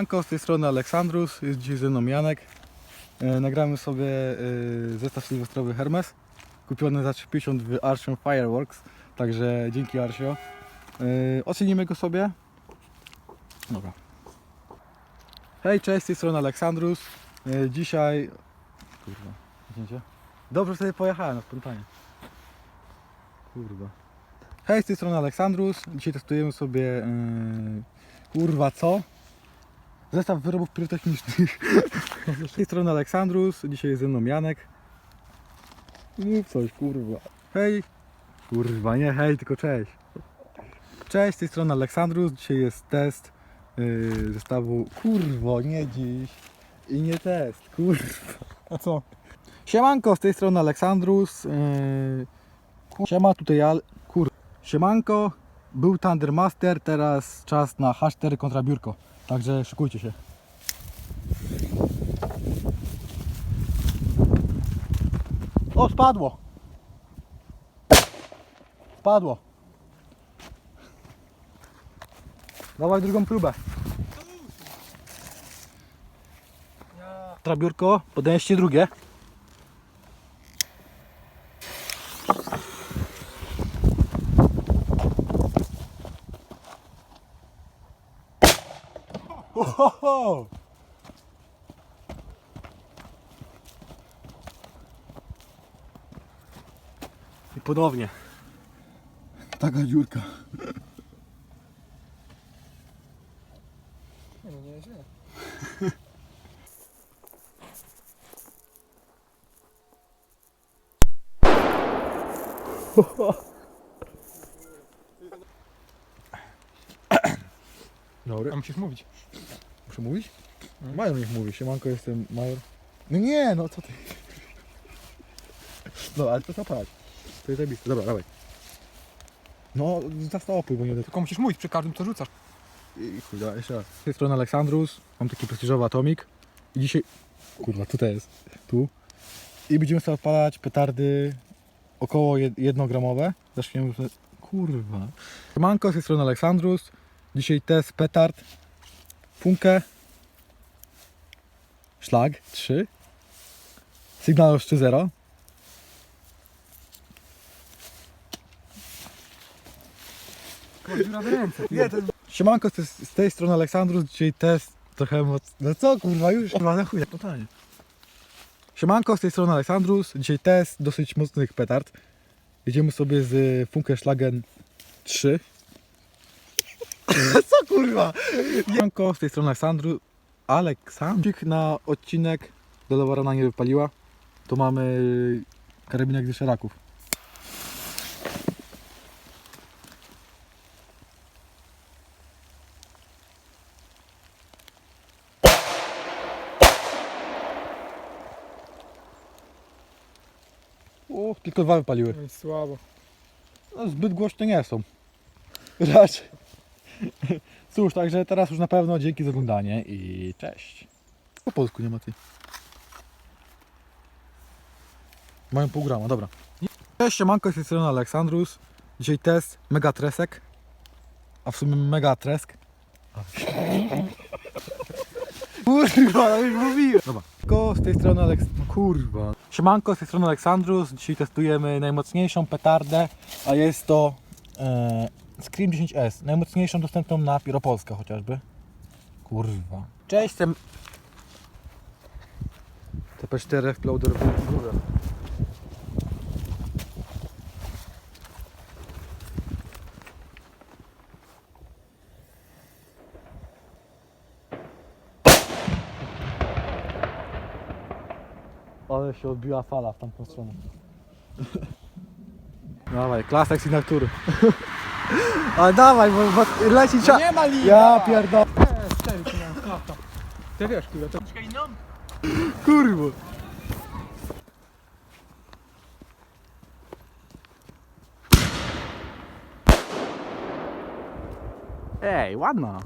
Anko, z tej strony Aleksandrus, jest dzisiaj ze mną Janek. E, nagramy sobie e, zestaw sylwestrowy Hermes, kupiony za 350 w Arsią Fireworks, także dzięki Arsio. E, ocenimy go sobie. Dobra. Hej, cześć, z tej strony Aleksandrus. E, dzisiaj... Kurwa, widzicie? Dobrze sobie pojechałem na spontanie. Kurwa. Hej, z tej strony Aleksandrus. Dzisiaj testujemy sobie... Yy, kurwa, co? Zestaw wyrobów pirotechnicznych. Z tej strony Aleksandrus, dzisiaj jest ze mną Janek. Mów coś, kurwa. Hej. Kurwa, nie hej, tylko cześć. Cześć, z tej strony Aleksandrus, dzisiaj jest test yy, zestawu... Kurwo, nie dziś. I nie test, kurwa. A co? Siemanko, z tej strony Aleksandrus. Yy, siema, tutaj Al... Kur... Siemanko, był Thunder Master, teraz czas na H4 kontra biurko. Także szykujcie się. O, spadło. Spadło. Dawaj drugą próbę. Kontra biurko, podnieście drugie. Ohoho! I ponownie. Taka dziurka. Nie no, nie źle. Dobry. A musisz mówić. Muszę mówić? Mm. Major niech mówi. Siemanko, jestem major. No nie, no co ty? No, ale to zapalać. To jest zajebiste. Dobra, dawaj. No, zastopuj, bo nie będę... Tylko musisz mówić przy każdym, co rzucasz. I chuj, dawaj, jeszcze raz. Z tej strony Aleksandrus. Mam taki prestiżowy atomik. I dzisiaj... Kurwa, tutaj jest. Tu. I będziemy sobie odpalać petardy około jed- jednogramowe. Zaczniemy... sobie- Kurwa. Siemanko, z tej strony Aleksandrus. Dzisiaj test petard. Funkę. Szlag 3. Sygnał 3.0. Dziura w ręce. Nie, to... Siemanko, z, tej- strony Aleksandrus, dzisiaj test trochę moc... No co kurwa, już kurwa, na chuj, totalnie. Siemanko, z tej strony Aleksandrus, dzisiaj test dosyć mocnych petard. Jedziemy sobie z Funke Schlagen 3. co kurwa? Siemanko, z tej strony Aleksandru, Aleksandrzik na odcinek do Lowarana nie wypaliła. To mamy karabinek ze szeraków. O, tylko dwa wypaliły. Słabo. No, zbyt głośne nie są. Raczej. Cóż, także teraz już na pewno dzięki za oglądanie i cześć. Po polsku nie ma ty. Mają pół grama, dobra. Cześć, siemanko, z tej strony Aleksandrus. Dzisiaj test Megatresek. A w sumie Megatresk. Kurwa, no już mówiłem. Dobra. Ko z tej strony Aleks... No kurwa. Siemanko, z tej strony Aleksandrus. Dzisiaj testujemy najmocniejszą petardę, a jest to e, Scream 10S. Najmocniejszą dostępną na Piropolska chociażby. Kurwa. Cześć, jestem... TP4 Exploder w górę. Ale się odbiła fala w tamtą stronę. Dawaj, klasek sygnatury. Ale dawaj, bo, bo leci czas. Nie ma lina! Ja pierdolę. Eee, ci na klapta. Ty wiesz, kurwa, to... Kurwa. Ej, ładna.